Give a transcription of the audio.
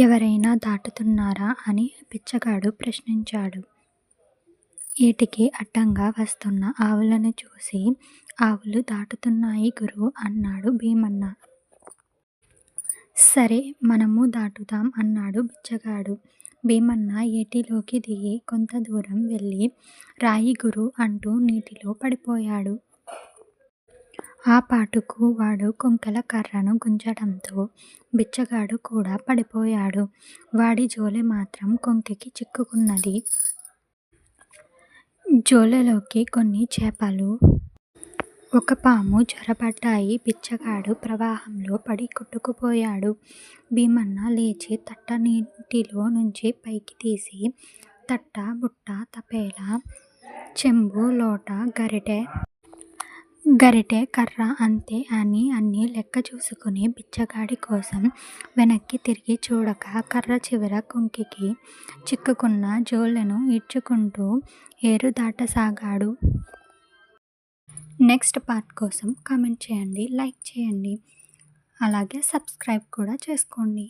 ఎవరైనా దాటుతున్నారా అని బిచ్చగాడు ప్రశ్నించాడు. ఏటికి అడ్డంగా వస్తున్న ఆవులను చూసి ఆవులు దాటుతున్నాయి గురు అన్నాడు భీమన్న. సరే మనము దాటుదాం అన్నాడు బిచ్చగాడు. భీమన్న ఏటిలోకి దిగి కొంత దూరం వెళ్ళి రాయి గురు అంటూ నీటిలో పడిపోయాడు. ఆ పాటుకు వాడు కొంకెల కర్రను గుంజడంతో బిచ్చగాడు కూడా పడిపోయాడు. వాడి జోలె మాత్రం కొంకికి చిక్కుకున్నది. జోలెలోకి కొన్ని చేపలు, ఒక పాము జొరబడ్డాయి. బిచ్చగాడు ప్రవాహంలో పడి కొట్టుకుపోయాడు. భీమన్న లేచి తట్ట నీటిలో నుంచి పైకి తీసి తట్ట, బుట్ట, తపేలా, చెంబు, లోట, గరిటె, కర్ర అంతే అని అన్నీ లెక్క చూసుకుని బిచ్చగాడి కోసం వెనక్కి తిరిగి చూడక కర్ర చివర కొంకికి చిక్కుకున్న జోళ్ళను ఈడ్చుకుంటూ ఏరు దాటసాగాడు. నెక్స్ట్ పార్ట్ కోసం కామెంట్ చేయండి, లైక్ చేయండి. అలాగే సబ్స్క్రైబ్ కూడా చేసుకోండి.